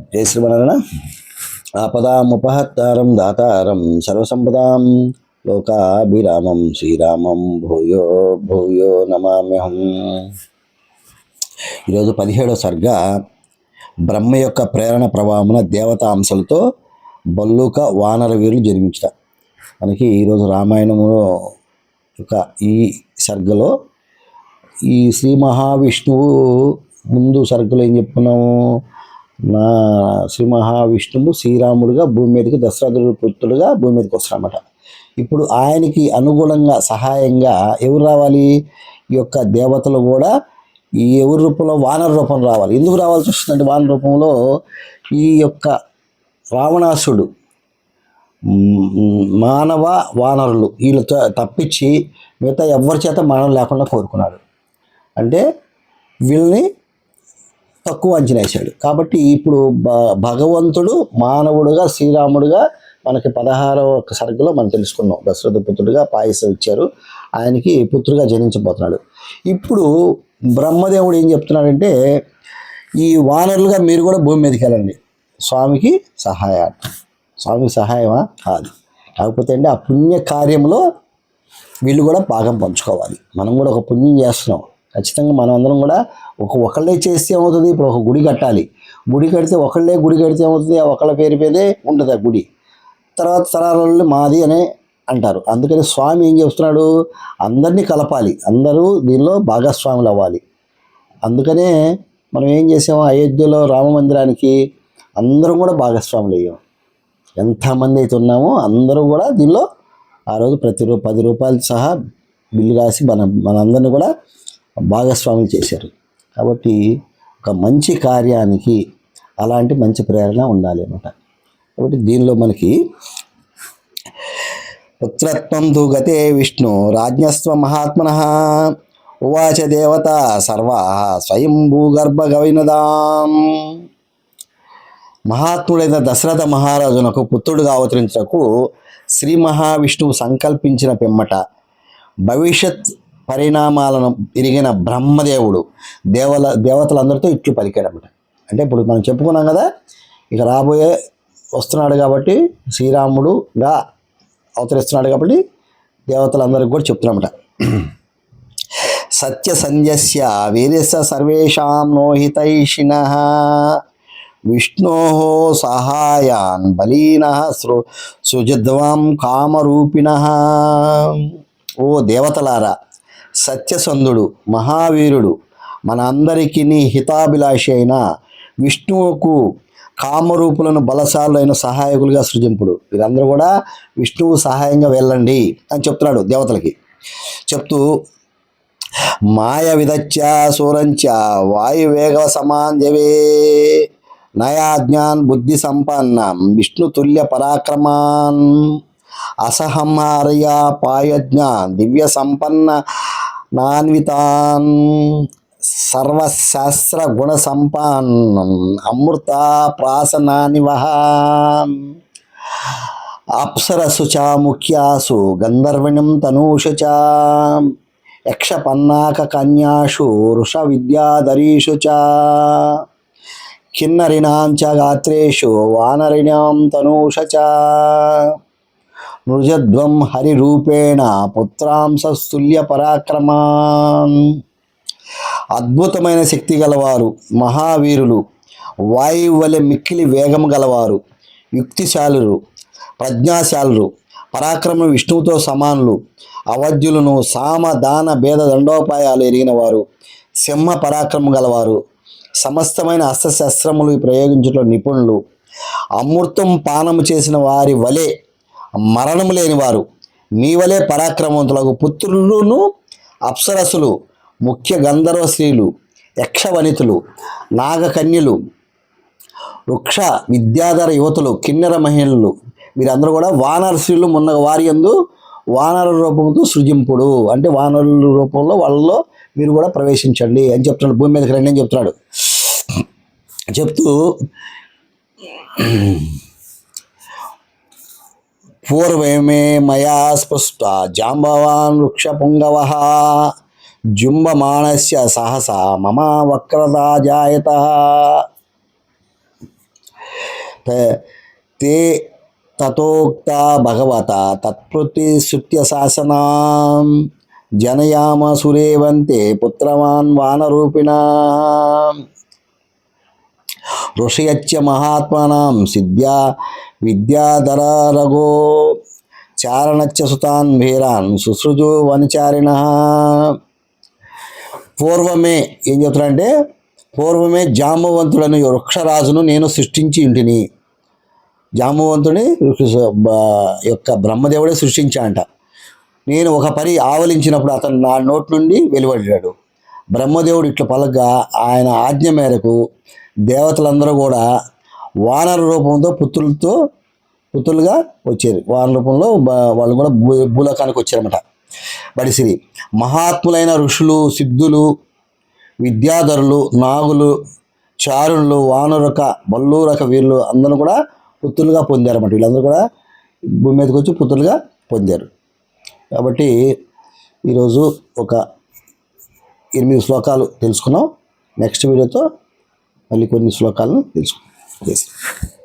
జయ శ్రీమనారాయణ ఆపదాముపహత్తారం దాతారం సర్వసంపదాం లోకాభిరామం శ్రీరామం భూయో భూయో నమామ్యహం. ఈరోజు పదిహేడో సర్గ. బ్రహ్మ యొక్క ప్రేరణ ప్రభావమున దేవతా బల్లుక వానర వీరులు జన్మించట. మనకి ఈరోజు రామాయణములో యొక్క ఈ సర్గలో ఈ శ్రీ మహావిష్ణువు ముందు సరుకులు ఏం చెప్పుకున్నాము? నా శ్రీ మహావిష్ణువు శ్రీరాముడుగా భూమి మీదకి దశరథుడు పుత్రుడుగా భూమి మీదకి వస్తాడనమాట ఇప్పుడు ఆయనకి అనుగుణంగా సహాయంగా ఎవరు రావాలి? ఈ యొక్క దేవతలు కూడా ఈ ఎవరి రూపంలో? వానర రూపం రావాలి. ఎందుకు రావాల్సి వస్తుందంటే వానర రూపంలో ఈ యొక్క రావణాసుడు మానవ వానరులు వీళ్ళతో తప్పించి మిగతా ఎవరి చేత మరణం లేకుండా కోరుకున్నాడు. అంటే వీళ్ళని తక్కువ అంచనా వేశాడు. కాబట్టి ఇప్పుడు భ భగవంతుడు మానవుడుగా శ్రీరాముడుగా మనకి పదహారవ సరుకులో మనం తెలుసుకున్నాం. దశరథ పుత్రుడిగా పాయసం ఇచ్చారు. ఆయనకి పుత్రుగా జనించబోతున్నాడు. ఇప్పుడు బ్రహ్మదేవుడు ఏం చెప్తున్నాడంటే ఈ వానరులుగా మీరు కూడా భూమి మీదకి వెళ్ళండి. స్వామికి సహాయార్థం స్వామికి సహాయమా? కాదు. కాకపోతే అంటే ఆ పుణ్య కార్యంలో వీళ్ళు కూడా భాగం పంచుకోవాలి. మనం కూడా ఒక పుణ్యం చేస్తున్నాం. ఖచ్చితంగా మనం అందరం కూడా ఒక ఒకళ్ళే చేస్తే ఏమవుతుంది? ఇప్పుడు ఒక గుడి కట్టాలి. గుడి కడితే ఒకళ్ళే గుడి కడితే ఏమవుతుంది? ఆ ఒకళ్ళ పేరు పేరే ఉంటుంది ఆ గుడి. తర్వాత తరాలలో మాది అనే అంటారు. అందుకని స్వామి ఏం చేస్తున్నాడు అందరినీ కలపాలి. అందరూ దీనిలో భాగస్వాములు అవ్వాలి. అందుకనే మనం ఏం చేసాము? అయోధ్యలో రామ మందిరానికి అందరం కూడా భాగస్వాములు అయ్యాం. ఎంతమంది అయితే ఉన్నామో అందరూ కూడా దీనిలో ఆ రోజు ప్రతి రూ పది రూపాయలు సహా బిల్లు రాసి మన మనందరినీ కూడా భాగస్వామి చేశారు. కాబట్టి ఒక మంచి కార్యానికి అలాంటి మంచి ప్రేరణ ఉండాలి అనమాట కాబట్టి దీనిలో మనకి పుత్రత్వం తు గతే విష్ణు రాజ్ఞస్వ మహాత్మన. ఉవాచ దేవత సర్వా స్వయం భూగర్భ గవినదాం. మహాత్ముడైన దశరథ మహారాజునకు పుత్రుడుగా అవతరించకు శ్రీ మహావిష్ణువు సంకల్పించిన పిమ్మట భవిష్యత్ పరిణామాలను ఎరిగిన బ్రహ్మదేవుడు దేవల దేవతలందరితో ఇట్లు పలికాడన్నమాట. అంటే ఇప్పుడు మనం చెప్పుకున్నాం కదా ఇక రాబోయే వస్తున్నాడు కాబట్టి శ్రీరాముడుగా అవతరిస్తున్నాడు కాబట్టి దేవతలందరికీ కూడా చెప్తున్నమాట. సత్యసంధ్యస్య వీరస్య సర్వేషాం నోహితైషిణ విష్ణో సహాయాన్ బలీన సృ సుజిద్వాం కామరూపిణ. ఓ దేవతలారా సత్యసంధుడు మహావీరుడు మన అందరికీ హితాభిలాషి అయిన విష్ణువుకు కామరూపులను బలశాలైన సహాయకులుగా సృజింపుడు. వీరందరూ కూడా విష్ణువు సహాయంగా వెళ్ళండి అని చెప్తున్నాడు దేవతలకి. చెప్తూ మాయ విదచ్చ సూరంచ వాయువేగ సమాంజవే నయాజ్ఞాన్ బుద్ధి సంపన్నం విష్ణుతుల్య పరాక్రమాన్ అసహంహారయ పాయజ్ఞాన్ దివ్య సంపన్న నాన్వితాన్ సర్వశాస్త్ర గుణ సంపన్నం అమృత ప్రాసనానివహ అప్సరసు చ ముఖ్యాసు గంధర్విణం తనూషు చ. యక్షపన్నాక కన్యాషు వృష విద్యాధరీషు చ. కిన్నరిణాం చ గాత్రేషు వానరిణాం తనూష చ. నృజధ్వం హరిరూపేణ పుత్రాంశస్తుల్య పరాక్రమాన్ అద్భుతమైన శక్తి గలవారు మహావీరులు వాయువు వలె మిక్కిలి వేగం గలవారు యుక్తిశాలురు ప్రజ్ఞాశాలురు పరాక్రమ విష్ణువుతో సమానులు అవధ్యులను సామ దాన భేద దండోపాయాలు ఎరిగిన వారు సింహ పరాక్రమం గలవారు సమస్తమైన అస్త్రశస్త్రములు ప్రయోగించడంలో నిపుణులు అమృతం పానము చేసిన వారి వలె మరణము లేనివారు మీ వలె పరాక్రమవంతులకు పుత్రులను అప్సరసులు ముఖ్య గంధర్వ స్త్రీలు యక్షవనితులు నాగకన్యలు వృక్ష విద్యాధర యువతులు కిన్నెర మహిళలు వీరందరూ కూడా వానర స్త్రీలు మొన్న వారి యందు వానర రూపంతో సృజింపుడు. అంటే వానరుల రూపంలో వాళ్ళలో మీరు కూడా ప్రవేశించండి అని చెప్తున్నాడు. భూమి మీదకి రండి అని చెప్తున్నాడు. చెప్తూ पूर्वमे मया स्पृष्टा जाम्बवान् वृक्षपुङ्गवः। जुम्बमाणस्य सहसा मम वक्रता जायता। ते तथोक्ता भगवता तत्प्रतिश्रुत्यशासनां जनयामसुरेवन्ते पुत्रवान् वानरूपिणाम्। ఋషయచ్చ మహాత్మానాం సిద్ధ్యా విద్యాధరరగో చారణచ్చ సుతాన్ భీరాన్ శుశ్రుజు వనచారిణ. పూర్వమే ఏం చెప్తారంటే పూర్వమే జాంబవంతుడని వృక్షరాజును నేను సృష్టించి ఇంటిని జాంబవంతుని యొక్క బ్రహ్మదేవుడే సృష్టించాడంట. నేను ఒక పని ఆవలించినప్పుడు అతను నా నోటి నుండి వెలువడ్డాడు. బ్రహ్మదేవుడు ఇట్లా పలగ్గా ఆయన ఆజ్ఞ మేరకు దేవతలందరూ కూడా వానర రూపంతో పుత్రులతో పుత్రులుగా వచ్చారు. వానర రూపంలో వాళ్ళు కూడా భూ భూలోకానికి వచ్చారన్నమాట. బడిసిరి మహాత్ములైన ఋషులు సిద్ధులు విద్యాధరులు నాగులు చారులు వానరక బల్లూరక వీరులు అందరూ కూడా పుత్రులుగా పొందారన్నమాట. వీళ్ళందరూ కూడా భూమి మీదకి వచ్చి పుత్రులుగా పొందారు. కాబట్టి ఈరోజు ఒక ఎనిమిది శ్లోకాలు తెలుసుకున్నాం. నెక్స్ట్ వీడియోతో మళ్ళీ కొన్ని శ్లోకాలను తెలుసుకుందాం.